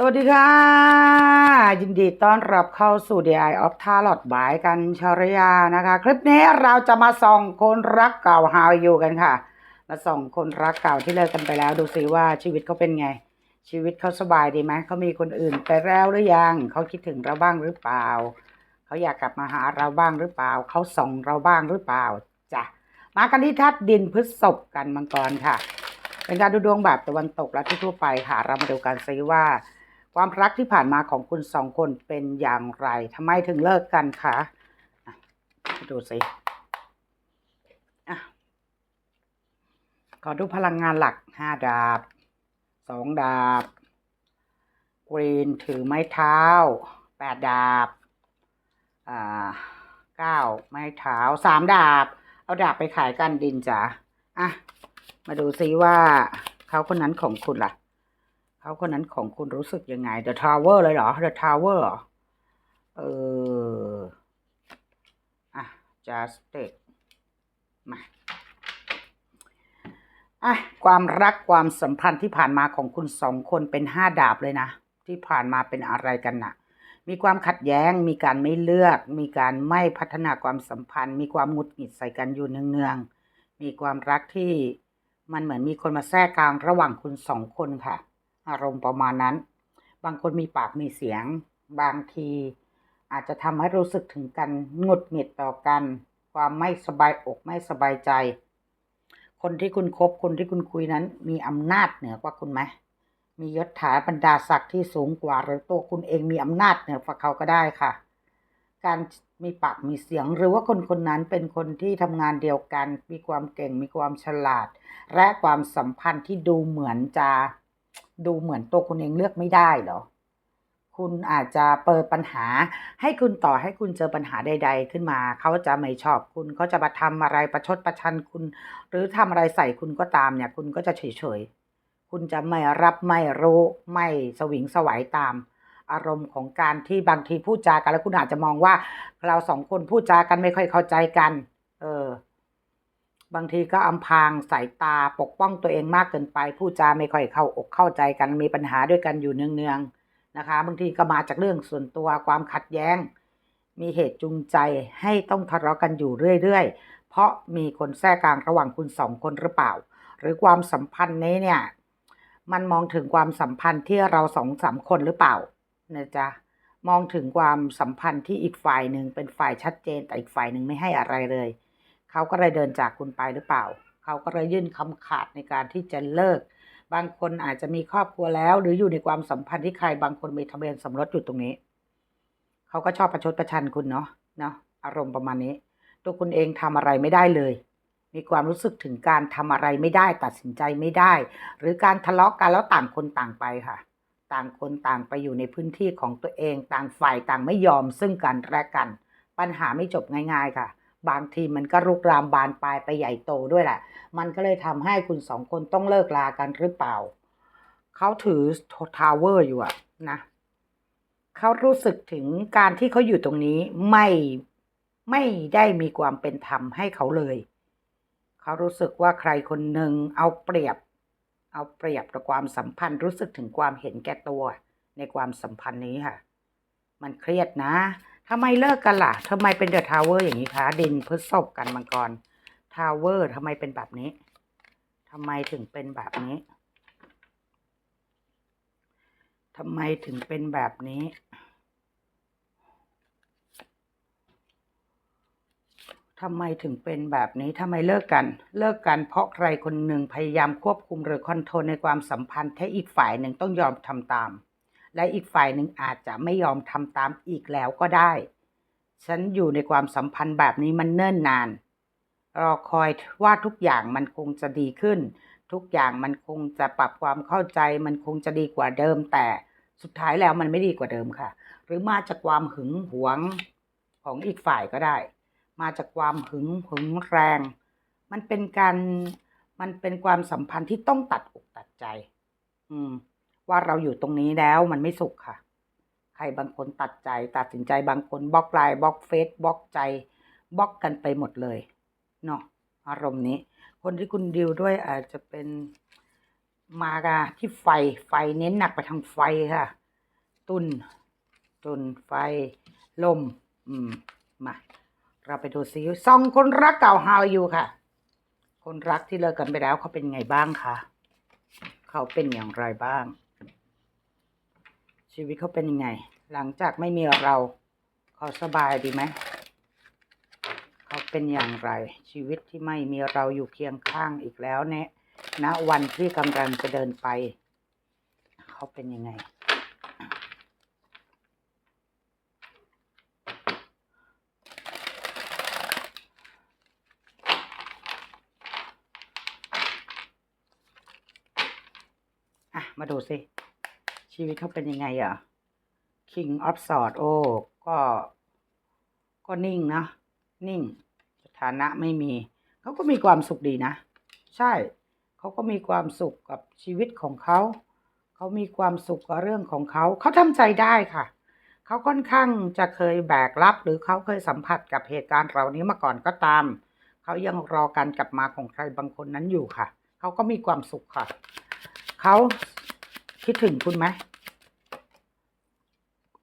สวัสดีค่ะ ยินดีต้อนรับเข้าสู่ DI of Tarot บายกันชรยานะคะ คลิปนี้เราจะมาส่องคนรักเก่า How are you กันค่ะ มาส่องคนรักเก่าที่เลิกกันไปแล้ว ดูสิว่าชีวิตเขาเป็นไง ชีวิตเขาสบายดีไหมเขามีคนอื่นไปแล้วหรือยังเขาคิดถึงเราบ้างหรือเปล่าเขาอยากกลับมาหาเราบ้างหรือเปล่าเขาส่องเราบ้างหรือเปล่าจ้ะมากันที่ทัดดินพฤษภกันมังกรค่ะ เป็นการดูดวงแบบตะวันตกและทั่วไปค่ะ เรามาดูกันซิว่า ความรักที่ผ่านมาของคุณสองคนเป็นอย่างไรทำไมถึงเลิกกันคะดูสิขอดูพลังงานหลักห้าดาบสองดาบกรีนถือไม้เท้าแปดดาบอ่าเก้าไม้เท้าสามดาบ เอาดาบไปขายกันดินจ๋าอะ มาดูซิว่าเขาคนนั้นของคุณล่ะ เขาคนนั้นของคุณรู้สึกยังไง The Tower เลยเหรอ The Tower เหรอ เออ อะ just take มาอะความรักความสัมพันธ์ที่ผ่านมาของคุณสองคนเป็นห้าดาบเลยนะ ที่ผ่านมาเป็นอะไรกันนะมีความขัดแย้ง มีการไม่เลือก มีการไม่พัฒนาความสัมพันธ์ มีความหงุดหงิดใส่กันอยู่เนืองๆมีความรักที่มันเหมือนมีคนมาแทรกกลางระหว่างคุณสองคนค่ะ อารมณ์ประมาณนั้น บางคนมีปากมีเสียง บางทีอาจจะทำให้รู้สึกถึงกันหงุดหงิดต่อกัน ความไม่สบายอกไม่สบายใจ คนที่คุณคบคนที่คุณคุยนั้น มีอำนาจเหนือกว่าคุณไหมมียศถาบรรดาศักดิ์ที่สูงกว่า หรือตัวคุณเองมีอำนาจเหนือกว่าเขาก็ได้ค่ะ การมีปากมีเสียง หรือว่าคนคนนั้นเป็นคนที่ทำงานเดียวกัน มีความเก่ง มีความฉลาด และความสัมพันธ์ที่ดูเหมือนจะ ดูเหมือนตัวคุณเองเลือกไม่ได้เหรอ คุณอาจจะเปิดปัญหา ให้คุณต่อให้คุณเจอปัญหาใด ๆ ขึ้นมา เขาจะไม่ชอบคุณเขาจะมาทำอะไรประชดประชันคุณ หรือทำอะไรใส่คุณก็ตามเนี่ย คุณก็จะเฉยๆ คุณจะไม่รับไม่รู้ไม่สวิงสวายตามอารมณ์ของการที่บางทีพูดจากันแล้วคุณอาจจะมองว่า เราสองคนพูดจากันไม่ค่อยเข้าใจกัน เออ บางทีก็อำพรางสายตาปกป้องตัวเองมากเกินไปพูดจาไม่ค่อยเข้าอกเข้าใจกันมีปัญหาด้วยกันอยู่เนืองๆนะคะ บางทีก็มาจากเรื่องส่วนตัวความขัดแย้ง มีเหตุจูงใจให้ต้องทะเลาะกันอยู่เรื่อยๆ เพราะมีคนแทรกกลางระหว่างคุณสองคนหรือเปล่า หรือความสัมพันธ์นี้เนี่ย มันมองถึงความสัมพันธ์ที่เราสองสามคนหรือเปล่านะจ๊ะมองถึงความสัมพันธ์ที่อีกฝ่ายหนึ่งเป็นฝ่ายชัดเจนแต่อีกฝ่ายหนึ่งไม่ให้อะไรเลย เขาก็เลยเดินจากคุณไปหรือเปล่า เขาก็เลยยื่นคำขาดในการที่จะเลิก บางคนอาจจะมีครอบครัวแล้ว หรืออยู่ในความสัมพันธ์ที่ใครบางคนมีทะเบียนสมรสอยู่ตรงนี้ เขาก็ชอบประชดประชันคุณเนาะเนาะอารมณ์ประมาณนี้ ตัวคุณเองทำอะไรไม่ได้เลย มีความรู้สึกถึงการทำอะไรไม่ได้ ตัดสินใจไม่ได้ หรือการทะเลาะกันแล้วต่างคนต่างไปค่ะ ต่างคนต่างไปอยู่ในพื้นที่ของตัวเอง ต่างฝ่ายต่างไม่ยอมซึ่งกันและกัน ปัญหาไม่จบง่าย ๆ ค่ะ บางทีมันก็รุกรามบานปลายไปใหญ่โตด้วยแหละ มันก็เลยทำให้คุณสองคนต้องเลิกลากันหรือเปล่า เขาถือทาวเวอร์อยู่อะนะ เขารู้สึกถึงการที่เขาอยู่ตรงนี้ไม่ไม่ได้มีความเป็นธรรมให้เขาเลย เขารู้สึกว่าใครคนหนึ่งเอาเปรียบ เอาเปรียบกับความสัมพันธ์ รู้สึกถึงความเห็นแก่ตัว ในความสัมพันธ์นี้ค่ะ มันเครียดนะ ทำไมเลิกกันล่ะทำไมเป็นเดอะทาวเวอร์อย่างนี้คะดินพฤษภกันมังกรทาวเวอร์ทำไมเป็นแบบนี้ทำไมถึงเป็นแบบนี้ทำไมถึงเป็นแบบนี้ ทำไมถึงเป็นแบบนี้ ทำไมเลิกกัน เลิกกันเพราะใครคนหนึ่งพยายามควบคุมหรือคอนโทรลในความสัมพันธ์ให้อีกฝ่ายหนึ่งต้องยอมทำตาม และอีกฝ่ายหนึ่งอาจจะไม่ยอมทำตามอีกแล้วก็ได้ ฉันอยู่ในความสัมพันธ์แบบนี้มันเนิ่นนาน รอคอยว่าทุกอย่างมันคงจะดีขึ้น ทุกอย่างมันคงจะปรับความเข้าใจ มันคงจะดีกว่าเดิม แต่สุดท้ายแล้วมันไม่ดีกว่าเดิมค่ะ หรือมาจากความหึงหวงของอีกฝ่ายก็ได้ มาจากความหึงหึงแรง มันเป็นการมันเป็นความสัมพันธ์ที่ต้องตัดอกตัดใจ อืม ว่าเราอยู่ตรงนี้แล้วมันไม่สุขค่ะ ใครบางคนตัดใจตัดสินใจบางคนบล็อกไลน์บล็อกเฟซบล็อกใจบล็อกกันไปหมดเลยเนาะอารมณ์นี้ คนที่คุณดิวด้วยอาจจะเป็นมากาที่ไฟไฟเน้นหนักไปทางไฟค่ะ ตุนตุนไฟ ลม อืม มา เราไปดูซิซองคนรักเก่า how are you ค่ะ คนรักที่เลิกกันไปแล้วเขาเป็นไงบ้างคะเขาเป็นอย่างไรบ้าง ชีวิตเขาเป็นยังไง หลังจากไม่มีเราเขาสบายดีไหมเขาเป็นอย่างไร ชีวิตที่ไม่มีเราอยู่เคียงข้างอีกแล้วเนี่ยณวันที่กำลังจะเดินไป เขาเป็นยังไง อะ มาดูสิ ชีวิตเขาเป็นยังไงอะ King of Swords โอ้ก็ ก็นิ่งนะนิ่ง สถานะไม่มี เขาก็มีความสุขดีนะ ใช่ เขาก็มีความสุขกับชีวิตของเขา เขามีความสุขกับเรื่องของเขา เขาทำใจได้ค่ะ เขาค่อนข้างจะเคยแบกรับ หรือเขาเคยสัมผัสกับเหตุการณ์เหล่านี้มาก่อนก็ตาม เขายังรอการกลับมาของใครบางคนนั้นอยู่ค่ะ เขาก็มีความสุขค่ะ เขา คิดถึงคุณไหม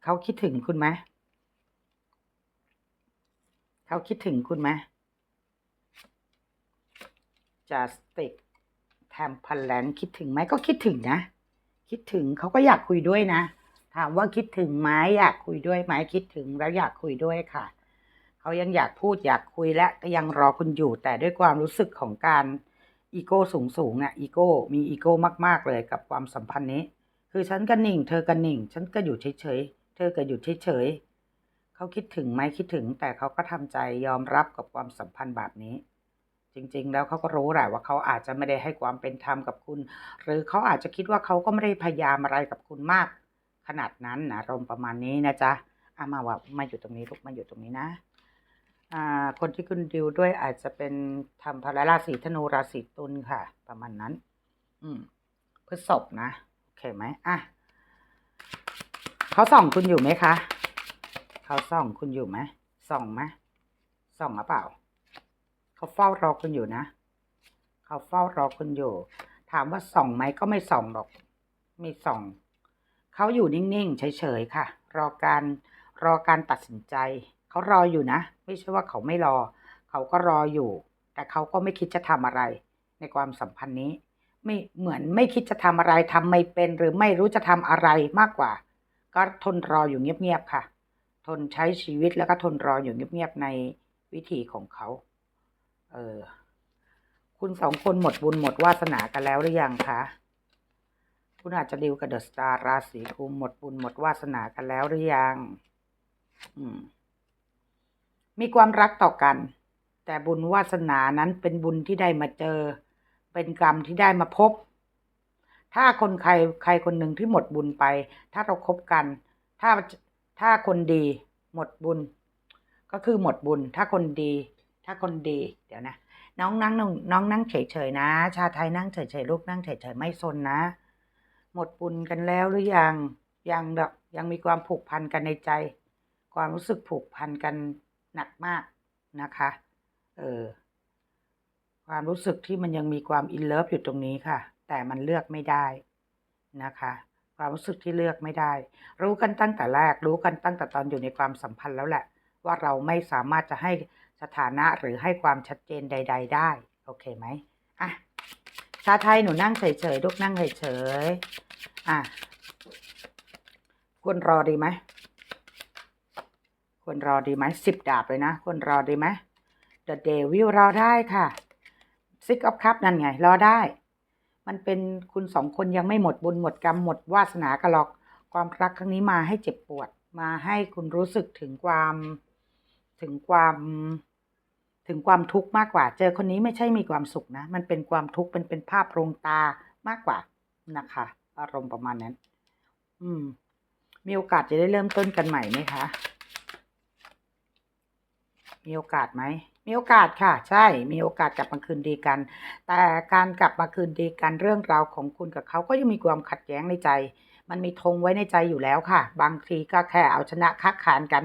เขาคิดถึงคุณไหมเขาคิดถึงคุณไหมจัสติกแทมพันแลนคิดถึงไหมก็คิดถึงนะ คิดถึงเขาก็อยากคุยด้วยนะ ถามว่าคิดถึงไหมอยากคุยด้วยไหมคิดถึงแล้วอยากคุยด้วยค่ะเขายังอยากพูดอยากคุยและก็ยังรอคุณอยู่ แต่ด้วยความรู้สึกของการอีโก้สูงสูงเนี่ยอีโก้มีอีโก้มาก ๆ เลยกับความสัมพันธ์นี้ คือฉันก็นิ่ง เธอก็นิ่ง ฉันก็อยู่เฉยๆ เธอก็อยู่เฉยๆ เขาคิดถึงไหมคิดถึง แต่เขาก็ทำใจยอมรับกับความสัมพันธ์แบบนี้ จริง ๆ แล้วเขาก็รู้แหละว่าเขาอาจจะไม่ได้ให้ความเป็นธรรมกับคุณ หรือเขาอาจจะคิดว่าเขาก็ไม่ได้พยายามอะไรกับคุณมาก ขนาดนั้นนะรมประมาณนี้นะจ๊ะอามาว่ามาอยู่ตรงนี้ลูกมาอยู่ตรงนี้นะคนที่คุณดิวด้วยอาจจะเป็นทำพลราศีธนูราศีตุลค่ะ ประมาณนั้น อืมพฤษภนะ โอเคไหมอะเขาส่องคุณอยู่ไหมคะเขาส่องคุณอยู่ไหมส่องไหมส่องหรือเปล่า เขาเฝ้ารอคุณอยู่นะ เขาเฝ้ารอคุณอยู่ ถามว่าส่องไหมก็ไม่ส่องหรอก ไม่ส่อง เขาอยู่นิ่งๆเฉยๆค่ะ รอการรอการตัดสินใจ เขารออยู่นะ ไม่ใช่ว่าเขาไม่รอ เขาก็รออยู่ แต่เขาก็ไม่คิดจะทำอะไร ในความสัมพันธ์นี้ ไม่เหมือนไม่คิดจะทำอะไรทำไม่เป็นหรือไม่รู้จะทำอะไรมากกว่า ก็ทนรออยู่เงียบๆค่ะ ทนใช้ชีวิตแล้วก็ทนรออยู่เงียบๆในวิถีของเขาเออคุณสองคนหมดบุญหมดวาสนากันแล้วหรือยังคะคุณอาจจะดิวกับเดอะสตาร์ราศีกุมหมดบุญหมดวาสนากันแล้วหรือยังอืม มีความรักต่อกัน แต่บุญวาสนานั้นเป็นบุญที่ได้มาเจอ เป็นกรรมที่ได้มาพบ ถ้าคนใครใครคนหนึ่งที่หมดบุญไป ถ้าเราครบกัน ถ้าถ้าคนดี หมดบุญ ก็คือหมดบุญ ถ้าคนดี ถ้าคนดี เดี๋ยวนะ น้องนั่งน้องน้องนั่งเฉยๆนะ ชาไทยนั่งเฉยๆลูกนั่งเฉยๆไม่ซนนะ หมดบุญกันแล้วหรือยังยังแบบยังมีความผูกพันกันในใจ ความรู้สึกผูกพันกันหนักมากนะคะ เออ ความรู้สึกที่มันยังมีความอินเลิฟอยู่ตรงนี้ค่ะ แต่มันเลือกไม่ได้นะคะ ความรู้สึกที่เลือกไม่ได้ รู้กันตั้งแต่แรก รู้กันตั้งแต่ตอนอยู่ในความสัมพันธ์แล้วแหละ ว่าเราไม่สามารถจะให้สถานะหรือให้ความชัดเจนใด ๆ ได้ โอเคไหมอะชาไทยหนูนั่งเฉยๆลูกนั่งเฉยๆอะควรรอดีไหมควรรอดีไหมสิบดาบเลยนะควรรอดีไหม The Devil รอได้ค่ะ Six of Cups นั่นไง รอได้ มันเป็นคุณสองคนยังไม่หมดบุญหมดกรรมหมดวาสนากันหรอก ความรักครั้งนี้มาให้เจ็บปวด มาให้คุณรู้สึกถึงความถึงความถึงความทุกข์มากกว่า เจอคนนี้ไม่ใช่มีความสุขนะ มันเป็นความทุกข์เป็นเป็นภาพลวงตามากกว่านะคะ อารมณ์ประมาณนั้น อืม มีโอกาสจะได้เริ่มต้นกันใหม่ไหมคะ มีโอกาสไหม มีโอกาสค่ะ ใช่มีโอกาสกลับมาคืนดีกัน แต่การกลับมาคืนดีกันเรื่องราวของคุณกับเขาก็ยังมีความขัดแย้งในใจ มันมีธงไว้ในใจอยู่แล้วค่ะ บางทีก็แค่เอาชนะคักขานกัน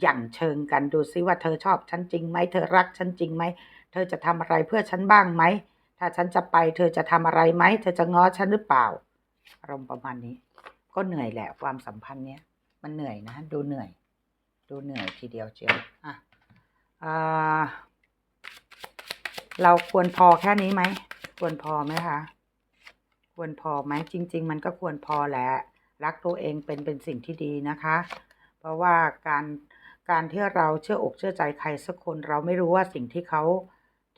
อย่างเชิงกันดูซิว่าเธอชอบฉันจริงไหมเธอรักฉันจริงไหมเธอจะทำอะไรเพื่อฉันบ้างไหมถ้าฉันจะไป เธอจะทำอะไรไหมเธอจะง้อฉันหรือเปล่าอารมณ์ประมาณนี้ ก็เหนื่อยแหละความสัมพันธ์เนี้ยมันเหนื่อยนะดูเหนื่อย ดูเหนื่อยทีเดียวเจียวอะ เราควรพอแค่นี้ไหม ควรพอไหมคะ ควรพอไหม จริง ๆ มันก็ควรพอแหละ รักตัวเองเป็นเป็นสิ่งที่ดีนะคะ เพราะว่าการการที่เราเชื่ออกเชื่อใจใครสักคนเราไม่รู้ว่าสิ่งที่เขา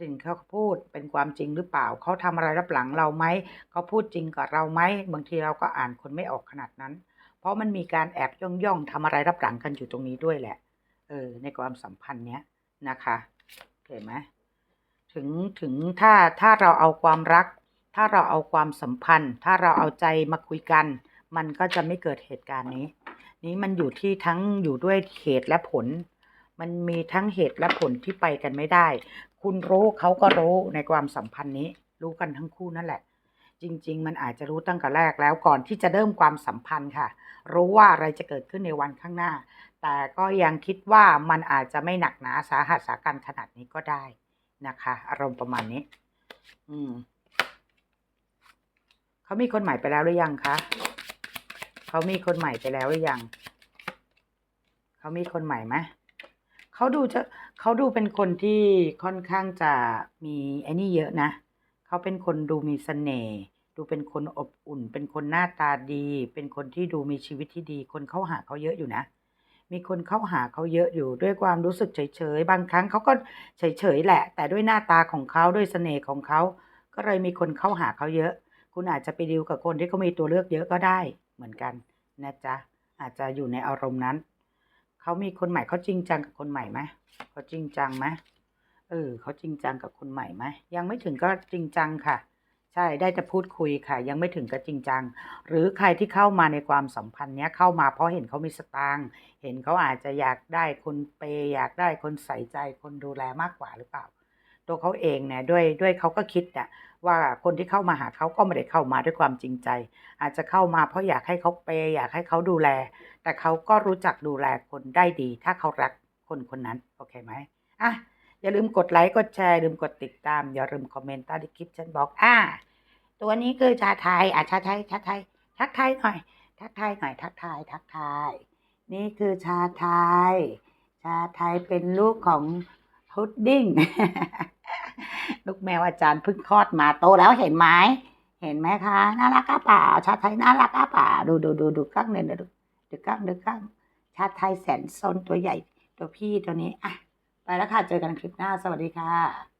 สิ่งที่เขาพูดเป็นความจริงหรือเปล่า เขาทำอะไรรับหลังเราไหม เขาพูดจริงกับเราไหม บางทีเราก็อ่านคนไม่ออกขนาดนั้น เพราะมันมีการแอบย่องย่องทำอะไรรับหลังกันอยู่ตรงนี้ด้วยแหละ เออ ในความสัมพันธ์เนี้ย นะคะเห็นไหมถึงถึงถ้าถ้าเราเอาความรัก ถ้าเราเอาความสัมพันธ์ ถ้าเราเอาใจมาคุยกัน มันก็จะไม่เกิดเหตุการณ์นี้ นี้มันอยู่ที่ทั้งอยู่ด้วยเหตุและผล มันมีทั้งเหตุและผลที่ไปกันไม่ได้ คุณรู้เขาก็รู้ในความสัมพันธ์นี้ รู้กันทั้งคู่นั่นแหละ จริง ๆ มันอาจจะรู้ตั้งแต่แรกแล้วก่อนที่จะเริ่มความสัมพันธ์ค่ะ รู้ว่าอะไรจะเกิดขึ้นในวันข้างหน้า แต่ก็ยังคิดว่ามันอาจจะไม่หนักหนาสาหัสสากันขนาดนี้ก็ได้นะคะ อารมณ์ประมาณนี้ อืมเขามีคนใหม่ไปแล้วหรือยังคะเขามีคนใหม่ไปแล้วหรือยังเขามีคนใหม่ไหมเขาดูจะเขาดูเป็นคนที่ค่อนข้างจะมีไอ้นี่เยอะนะเขาเป็นคนดูมีเสน่ห์ดูเป็นคนอบอุ่น เป็นคนหน้าตาดี เป็นคนที่ดูมีชีวิตที่ดี คนเข้าหาเขาเยอะอยู่นะ มีคนเข้าหาเขาเยอะอยู่ด้วยความรู้สึกเฉยๆ บางครั้งเขาก็เฉยๆแหละ แต่ด้วยหน้าตาของเขาด้วยเสน่ห์ของเขา ก็เลยมีคนเข้าหาเขาเยอะ คุณอาจจะไปดีลกับคนที่เขามีตัวเลือกเยอะก็ได้เหมือนกันนะจ๊ะอาจจะอยู่ในอารมณ์นั้น เขามีคนใหม่เขาจริงจังกับคนใหม่ไหมเขาจริงจังไหมเออเขาจริงจังกับคนใหม่ไหมยังไม่ถึงก็จริงจังค่ะ ใช่ได้จะพูดคุยค่ะ ยังไม่ถึงก็จริงจัง หรือใครที่เข้ามาในความสัมพันธ์เนี้ยเข้ามาเพราะเห็นเขามีสตางค์เห็นเขาอาจจะอยากได้คนเปย์อยากได้คนใส่ใจคนดูแลมากกว่าหรือเปล่า ตัวเขาเองเนี่ยด้วยด้วยเขาก็คิดเนี่ยว่าคนที่เข้ามาหาเขาก็ไม่ได้เข้ามาด้วยความจริงใจ อาจจะเข้ามาเพราะอยากให้เขาเปย์อยากให้เขาดูแล แต่เขาก็รู้จักดูแลคนได้ดี ถ้าเขารักคนคนนั้นโอเคไหมอะ อย่าลืมกดไลค์กดแชร์อย่าลืมกดติดตาม อย่าลืมคอมเมนต์ใต้คลิปฉันบอกอะตัวนี้คือชาไทยอะชาไทยชาไทยทักไทยหน่อย ทักไทยหน่อยทักไทยทักไทยนี่คือชาไทย ชาไทยเป็นลูกของพุดดิ้งลูกแมวอาจารย์เพิ่งคลอดมาโตแล้วเห็นไหมเห็นไหมคะน่ารักก้าป่าชาไทยน่ารักก้าป่าดูดูดูดูก้างเนี่ยดูดูก้างดูก้างชาไทยแสนซนตัวใหญ่ตัวพี่ตัวนี้อะ ไปแล้วค่ะ เจอกันคลิปหน้า สวัสดีค่ะ